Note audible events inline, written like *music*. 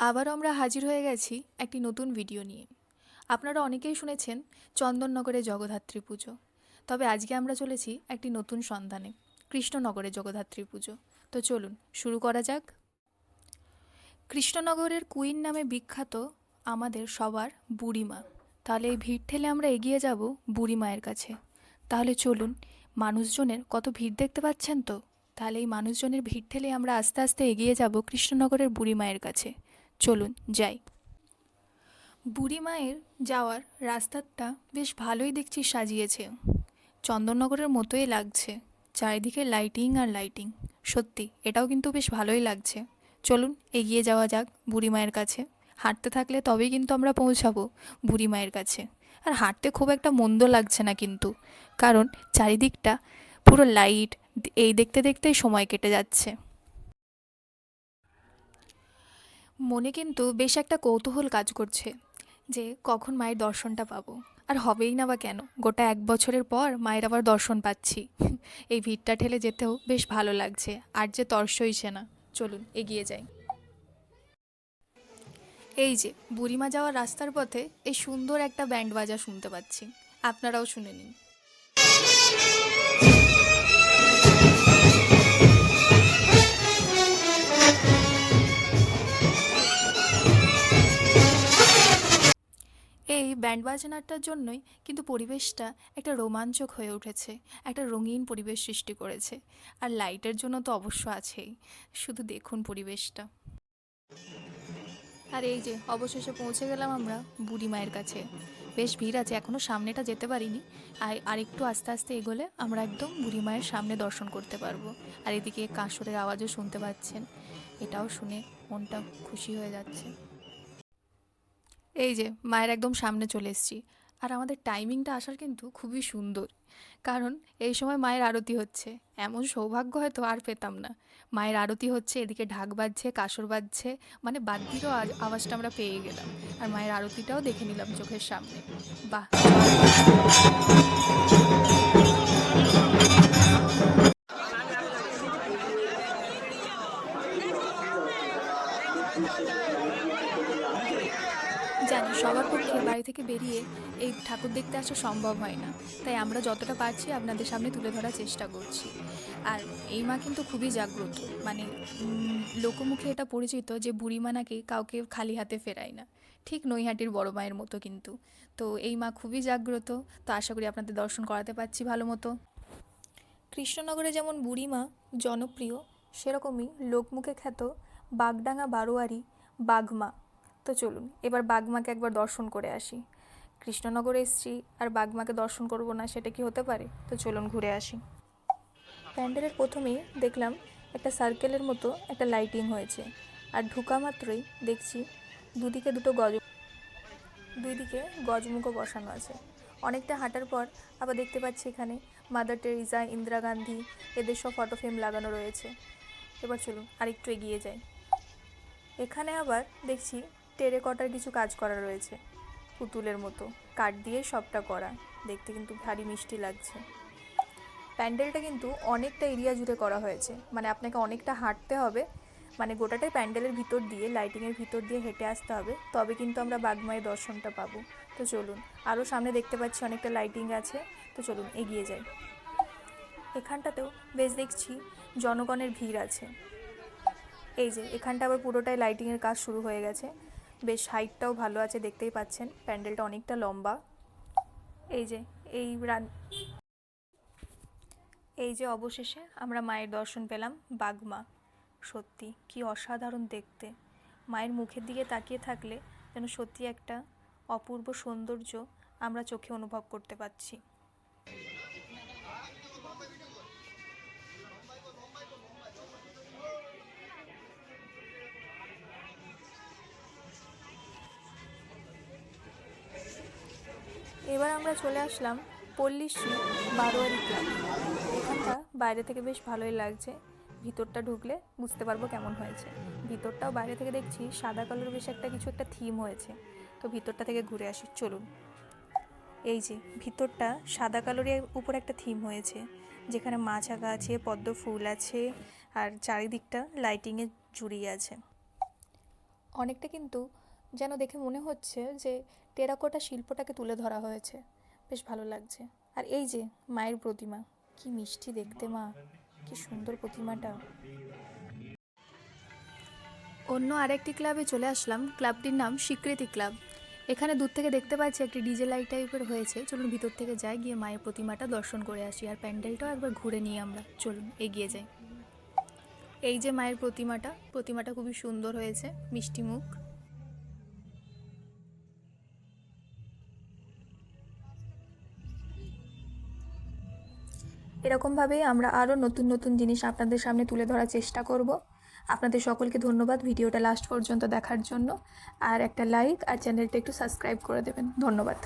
আবারও আমরা হাজির হয়ে গেছি একটি নতুন ভিডিও নিয়ে। আপনারা অনেকেই শুনেছেন চন্দননগরে জগদ্ধাত্রী পুজো। তবে আজকে আমরা চলেছি একটি নতুন সন্ধানে, কৃষ্ণনগরে জগদ্ধাত্রী পুজো। তো চলুন, শুরু করা যাক। কৃষ্ণনগরের কুইন নামে বিখ্যাত আমাদের সবার বুড়িমা। তাহলে এই ভিড় ঠেলে আমরা এগিয়ে যাব বুড়িমায়ের কাছে। তাহলে চলুন, মানুষজনের কত ভিড় দেখতে পাচ্ছেন তো? তাহলে এই মানুষজনের ভিড় ঠেলে আমরা আস্তে আস্তে এগিয়ে যাব কৃষ্ণনগরের বুড়িমায়ের কাছে। চলুন যাই। বুড়ি মায়ের যাওয়ার রাস্তাটা বেশ ভালোই দেখছি সাজিয়েছে। চন্দননগরের মতোই লাগছে, চারিদিকে লাইটিং আর লাইটিং সত্যি, এটাও কিন্তু বেশ ভালোই লাগছে। চলুন, এগিয়ে যাওয়া যাক বুড়ি মায়ের কাছে। হাঁটতে থাকলে তবেই কিন্তু আমরা পৌঁছাবো বুড়ি মায়ের কাছে। আর হাঁটতে খুব একটা মন্দ লাগছে না কিন্তু, কারণ চারিদিকটা পুরো লাইট এই দেখতে দেখতেই সময় কেটে যাচ্ছে। মনে কিন্তু বেশ একটা কৌতূহল কাজ করছে যে কখন মায়ের দর্শনটা পাবো। আর হবেই না বা কেন? গোটা এক বছরের পর মায়ের আবার দর্শন পাচ্ছি। *laughs* এই ভিড়টা ঠেলে যেতেও বেশ ভালো লাগছে, আর যে তর্স হইছে না। চলুন, এগিয়ে যাই। এই যে, বুড়িমা যাওয়ার রাস্তার পথে এই সুন্দর একটা ব্যান্ড বাজা শুনতে পাচ্ছি। আপনারাও শুনে নিন। ব্যান্ড বাজনাটার জন্যই কিন্তু পরিবেশটা একটা রোমাঞ্চক হয়ে উঠেছে, একটা রঙিন পরিবেশ সৃষ্টি করেছে। আর লাইটের জন্য তো অবশ্য আছেই, শুধু দেখুন পরিবেশটা। আর এই যে, অবশেষে পৌঁছে গেলাম আমরা বুড়ি মায়ের কাছে। বেশ ভিড় আছে এখনও সামনেটা যেতে পারিনি। আর আরেকটু আস্তে আস্তে এগোলে আমরা একদম বুড়ি মায়ের সামনে দর্শন করতে পারব। আর এদিকে কাঁসরের আওয়াজও শুনতে পাচ্ছেন। এটাও শুনে মনটা খুশি হয়ে যাচ্ছে। এই যে, মায়ের একদম সামনে চলে এসেছি। আর আমাদের টাইমিংটা আসার কিন্তু খুবই সুন্দর। কারণ এই সময় মায়ের আরতি হচ্ছে। এমন সৌভাগ্য হয়তো আর পেতাম না। মায়ের আরতি হচ্ছে, এদিকে ঢাক বাজছে, কাসর বাজছে মানে বাদ্যিরও আওয়াজটা আমরা পেয়ে গেলাম। আর মায়ের আরতিটাও দেখে নিলাম চোখের সামনে। বাহ! থেকে বেরিয়ে এই ঠাকুর দেখতে আসা সম্ভব হয় না। তাই আমরা যতটা পারছি আপনাদের সামনে তুলে ধরার চেষ্টা করছি। আর এই মা কিন্তু খুবই জাগ্রত। মানে লোকমুখে এটা পরিচিত যে বুড়িমা নাকি কাউকে খালি হাতে ফেরায় না। ঠিক নৈহাটির বড় মায়ের মতো কিন্তু। তো এই মা খুবই জাগ্রত। তো আশা করি আপনাদের দর্শন করাতে পারছি ভালো মতো। কৃষ্ণনগরে যেমন বুড়িমা জনপ্রিয়, সেরকমই লোকমুখে খ্যাত বাগডাঙ্গা বারোয়ারি বাঘমা। তো চলুন, এবার বাগমাকে একবার দর্শন করে আসি। কৃষ্ণনগরে এসছি, আর বাগমাকে দর্শন করব না, সেটা কি হতে পারে? তো চলুন ঘুরে আসি। প্যান্ডেলের প্রথমেই দেখলাম একটা সার্কেলের মতো একটা লাইটিং হয়েছে, আর ঢুকা মাত্রই দেখছি দুদিকে দুটো গজ দুই দিকে গজমুখো বসানো আছে। অনেকটা হাঁটার পর আবার দেখতে পাচ্ছি এখানে মাদার টেরিজা ইন্দিরা গান্ধী, এদের সব ফটো ফ্রেম লাগানো রয়েছে। এবার চলুন আরেকটু এগিয়ে যাই। এখানে আবার দেখছি টেরেকটার কিছু কাজ করা রয়েছে। পুতুলের মতো। কাঠ দিয়ে সবটা করা। দেখতে কিন্তু ভারী মিষ্টি লাগছে। প্যান্ডেলটা কিন্তু অনেকটা এরিয়া জুড়ে করা হয়েছে। মানে আপনাকে অনেকটা হাঁটতে হবে। মানে গোটাটাই প্যান্ডেলের ভিতর দিয়ে, লাইটিংয়ের ভিতর দিয়ে হেঁটে আসতে হবে। তবে কিন্তু আমরা বাগমায়ের দর্শনটা পাবো। তো চলুন আরও সামনে দেখতে পাচ্ছি অনেকটা লাইটিং আছে। তো চলুন, এগিয়ে যাই। এখানটাতেও বেশ দেখছি জনগণের ভিড় আছে। এই যে, এখানটা আবার পুরোটাই লাইটিংয়ের কাজ শুরু হয়ে গেছে। বেশ হাইটটাও ভালো আছে, দেখতেই পাচ্ছেন। প্যান্ডেলটা অনেকটা লম্বা। এই যে, এই রান এই যে অবশেষে আমরা মায়ের দর্শন পেলাম বাগমা সত্যি, কি অসাধারণ দেখতে। মায়ের মুখের দিকে তাকিয়ে থাকলে যেন সত্যি একটা অপূর্ব সৌন্দর্য আমরা চোখে অনুভব করতে পারছি এবার আমরা চলে আসলাম পল্লীশ্রী বারোয়ারি ক্লাব। এখানটা বাইরে থেকে বেশ ভালোই লাগছে। ভিতরটা ঢুকলে বুঝতে পারব কেমন হয়েছে। ভিতরটাও বাইরে থেকে দেখছি সাদা কালোর বেশ একটা কিছু একটা থিম হয়েছে। তো ভিতরটা থেকে ঘুরে আসি, চলুন। এই যে, ভিতরটা সাদা কালোরের উপর একটা থিম হয়েছে। যেখানে মাছ আঁকা আছে, পদ্ম ফুল আছে, আর চারিদিকটা লাইটিংয়ে জুড়িয়ে আছে। অনেকটা কিন্তু যেন দেখে মনে হচ্ছে যে টেরাকোটা শিল্পটাকে তুলে ধরা হয়েছে। বেশ ভালো লাগছে। আর এই যে মায়ের প্রতিমা, কি মিষ্টি দেখতে মা, কি সুন্দর প্রতিমাটা। অন্য আরেকটি ক্লাবে চলে আসলাম। ক্লাবটির নাম স্বীকৃতি ক্লাব। এখানে দূর থেকে দেখতে পাচ্ছি একটি ডিজে লাইট টাইপের হয়েছে। চলুন ভিতর থেকে যাই, গিয়ে মায়ের প্রতিমাটা দর্শন করে আসি। আর প্যান্ডেলটাও একবার ঘুরে নিই আমরা। চলুন, এগিয়ে যাই। এই যে মায়ের প্রতিমাটা প্রতিমাটা খুবই সুন্দর হয়েছে, মিষ্টি মুখ। এরকমভাবেই আমরা আরও নতুন নতুন জিনিস আপনাদের সামনে তুলে ধরার চেষ্টা করব। আপনাদের সকলকে ধন্যবাদ ভিডিওটা লাস্ট পর্যন্ত দেখার জন্য। আর একটা লাইক আর চ্যানেলটা একটু সাবস্ক্রাইব করে দেবেন। ধন্যবাদ।